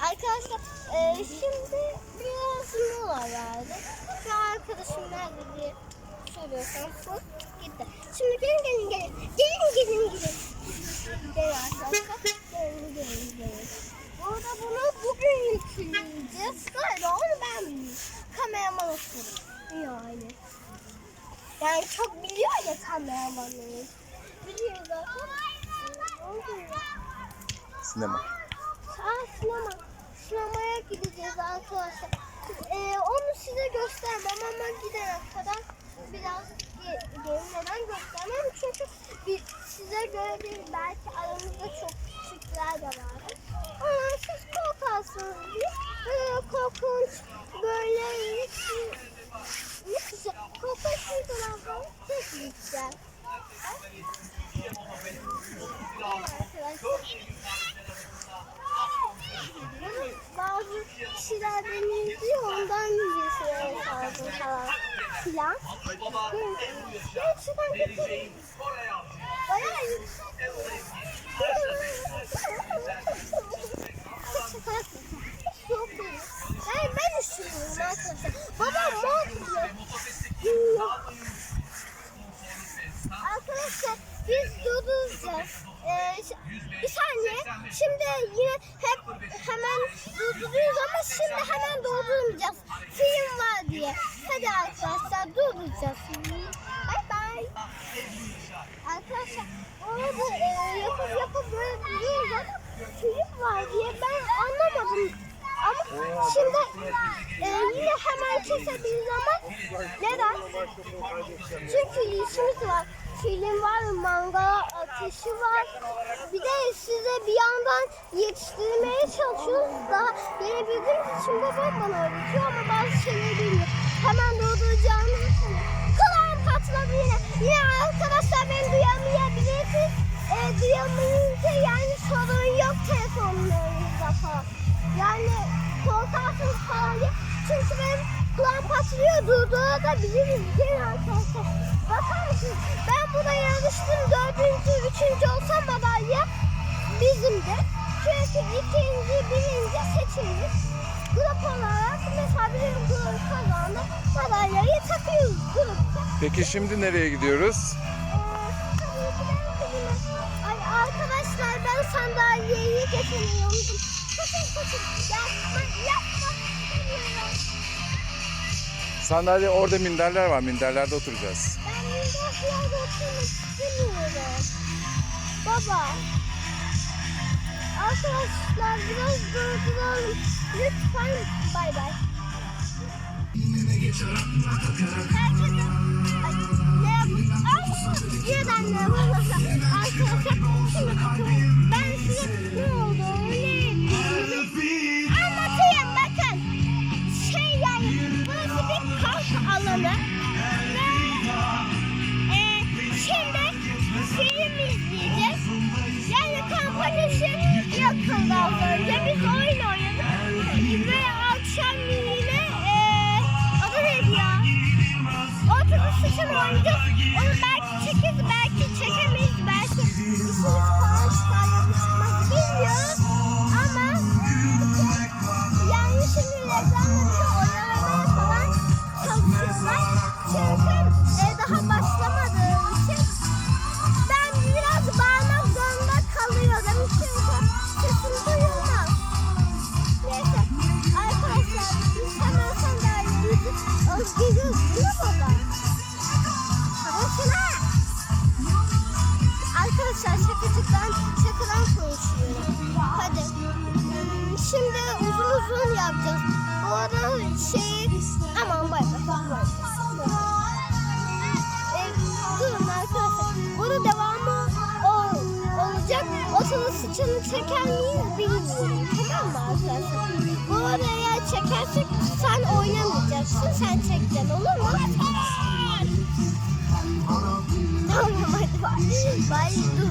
Arkadaşlar e, şimdi biraz mola verdi. Şu arkadaşım nerede diye soruyorsam bu gitti. Şimdi gelin gelin gelin. Gelin gelin gelin. Gelin arkadaşlar. Gelin gelin gelin. Burada bunu bugün yükleyeceğiz. Galiba onu ben kameraman otururum. Yani. Yani çok biliyor ya kameramanı. Biliyor zaten. Sinema. Sinema. Sinemaya gideceğiz arkadaşlar. Ee, onu size göstermem ama gidene kadar biraz ge- gelmeden göstermem. Çünkü bir, size göre değil belki aramızda çok küçükler de var. Ama siz korkarsınız diye böyle korkunç böyle korkunç videolar falan çekmeyeceğim. Arkadaşlar. Bazı kişiler beni izliyor ondan yüzüyor lazım falan filan. Gerçekten kötü. Bayağı yüksek. Yani ben üşüyorum arkadaşlar. Babam giyiyor. Arkadaşlar biz durduracağız. Ee, bir saniye. Şimdi yine hep hemen durduruyoruz ama şimdi hemen durdurmayacağız. Film var diye. Hadi arkadaşlar durduracağız. Bay bay. Arkadaşlar orada e, yapıp yapıp böyle duruyoruz ama film var diye ben anlamadım. Ama şimdi e, yine hemen kesebiliriz ama neden? Çünkü işimiz var. Film var, manga ateşi var. Bir de size bir yandan yetiştirmeye çalışıyoruz. Daha yeni bildiğim için babam bana öğretiyor ama bazı şeyleri bilmiyor. Hemen durduracağımızı sanıyor. Kulağım patladı yine. Yine arkadaşlar beni duyamayabilirsiniz. E, duyamayınca yani sorun yok telefonlarınızda falan. Yani korkarsınız falan diye. Çünkü benim kulağım patlıyor durdurabiliriz değil arkadaşlar. Ben buna yarıştım. Dördüncü, üçüncü olsam madalya bizimdi. Çünkü ikinci, birinci seçildik. Grup olarak mesela bizim grup kazandı. Madalyayı takıyoruz grupta. Peki şimdi nereye gidiyoruz? Ee. Ay arkadaşlar ben sandalyeyi getirmiyorum. Kaçın kaçın. Yapma yapma. Sandalye orada minderler var. Minderlerde oturacağız. Minderlerde oturmak istemiyorum. Baba. Arkadaşlar biraz durduralım. Lütfen bay bay. Herkese ne yap- Ay, birden ne var? episode. Şakacıktan şakadan konuşuyorum. Hadi. Hmm, Şimdi uzun uzun yapacağız. Bu arada şeyi aman bay bay. E, durun arkadaşlar. Burada devamı o, olacak. O salı sıçanı çeker miyiz bilmiyorum. Tamam mı arkadaşlar? Bu arada eğer çekersek sen oynamayacaksın. Sen çekeceksin olur mu? Tamam hadi bay. Bay dur.